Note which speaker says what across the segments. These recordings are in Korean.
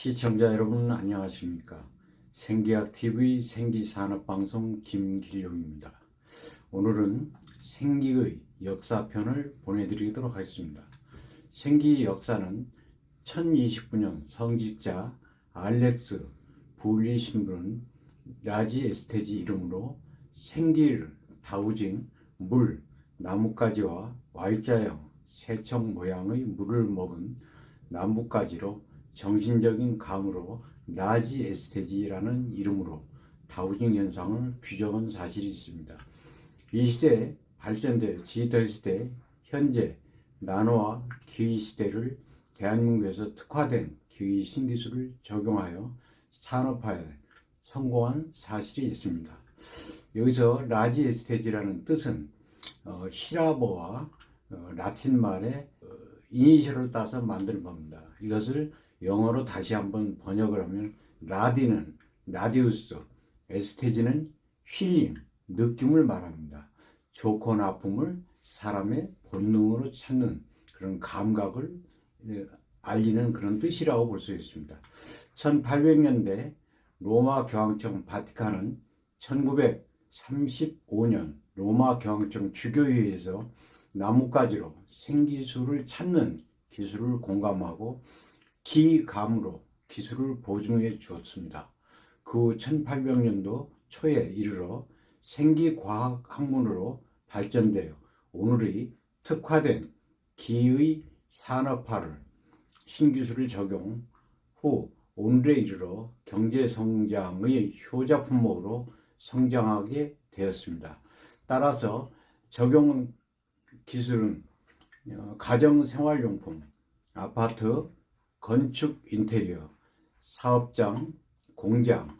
Speaker 1: 시청자 여러분 안녕하십니까? 생기학 TV 생기산업방송 김길용입니다. 오늘은 생기의 역사편을 보내드리도록 하겠습니다. 생기 역사는 1029년 성직자 알렉스 불리 신부는 라지 에스테지 이름으로 생기를 다우징, 물, 나뭇가지와 Y자형 새청 모양의 물을 먹은 나뭇가지로 정신적인 감으로 나지 에스테지라는 이름으로 다우징 현상을 규정한 사실이 있습니다. 이 시대 발전돼 디지털 시대 현재 나노와 기의 시대를 대한민국에서 특화된 기의 신기술을 적용하여 산업화에 성공한 사실이 있습니다. 여기서 라지 에스테지라는 뜻은 어, 히라보와 어, 라틴 말의 어, 이니셜을 따서 만든 겁니다. 이것을 영어로 다시 한번 번역을 하면 라디는 라디우스, 에스테지는 힐링, 느낌을 말합니다. 좋고 나쁨을 사람의 본능으로 찾는 그런 감각을 예, 알리는 그런 뜻이라고 볼 수 있습니다. 1800년대 로마 교황청 바티칸은 1935년 로마 교황청 주교회에서 나뭇가지로 생기수를 찾는 기술을 공감하고 기감으로 기술을 보증해 주었습니다. 그 1800년도 초에 이르러 생기과학 학문으로 발전되어 오늘의 특화된 기의 산업화를 신기술을 적용 후 오늘에 이르러 경제 성장의 효자 품목으로 성장하게 되었습니다. 따라서 적용 기술은 어, 가정 생활용품, 아파트, 건축 인테리어, 사업장, 공장,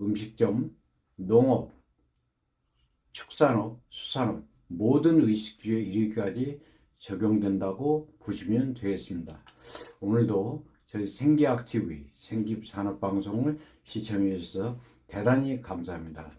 Speaker 1: 음식점, 농업, 축산업, 수산업 모든 의식주에 이르기까지 적용된다고 보시면 되겠습니다. 오늘도 저희 생기학 TV 생기산업 방송을 시청해 주셔서 대단히 감사합니다.